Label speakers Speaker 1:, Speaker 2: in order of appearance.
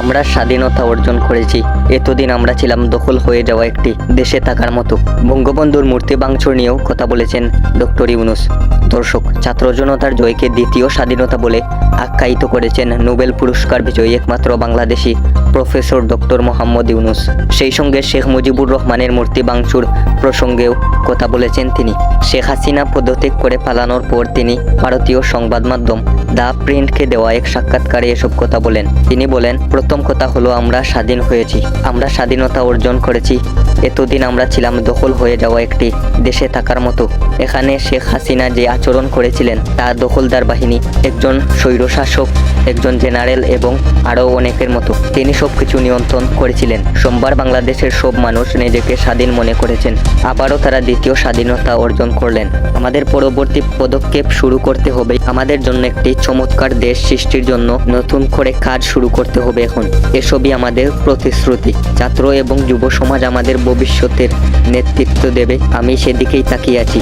Speaker 1: আমরা স্বাধীনতা অর্জন করেছি। এতদিন আমরা ছিলাম দখল হয়ে যাওয়া একটি দেশে থাকার মতো। বঙ্গবন্ধুর মূর্তি ভাঙচুর নিয়েও কথা বলেছেন ডক্টর ইউনুস। দর্শক, ছাত্র জনতার জয়কে দ্বিতীয় স্বাধীনতা বলে আখ্যায়িত করেছেন নোবেল পুরস্কার বিজয়ী একমাত্র বাংলাদেশি প্রফেসর ডক্টর মোহাম্মদ ইউনুস। সেই সঙ্গে শেখ মুজিবুর রহমানের মূর্তি ভাঙচুর প্রসঙ্গেও কথা বলেছেন তিনি। শেখ হাসিনা পদত্যাগ করে পালানোর পর তিনি ভারতীয় সংবাদ মাধ্যম দ্য প্রিন্টকে দেওয়া এক সাক্ষাৎকারে এসব কথা বলেন। তিনি বলেন প্রথম কথা হলো আমরা স্বাধীন হয়েছি। আমরা স্বাধীনতা অর্জন করেছি। এতদিন আমরা ছিলাম দখল হয়ে যাওয়া একটি দেশে থাকার মতো। এখানে শেখ হাসিনা যে আচরণ করেছিলেন, তা দখলদার বাহিনী, একজন স্বৈরশাসক, একজন জেনারেল এবং আরও অনেকের মতো। তিনি সব কিছু নিয়ন্ত্রণ করেছিলেন। সোমবার বাংলাদেশের সব মানুষ নিজেকে স্বাধীন মনে করেছেন। আবারও তারা দ্বিতীয় স্বাধীনতা অর্জন করলেন। আমাদের পরবর্তী পদক্ষেপ শুরু করতে হবে। আমাদের জন্য একটি চমৎকার দেশ সৃষ্টির জন্য নতুন করে কাজ শুরু করতে হবে এখন, এসবই আমাদের প্রতিশ্রুতি। ছাত্র এবং যুব সমাজ আমাদের ভবিষ্যতের নেতৃত্ব দেবে, আমি সেদিকেই তাকিয়ে আছি।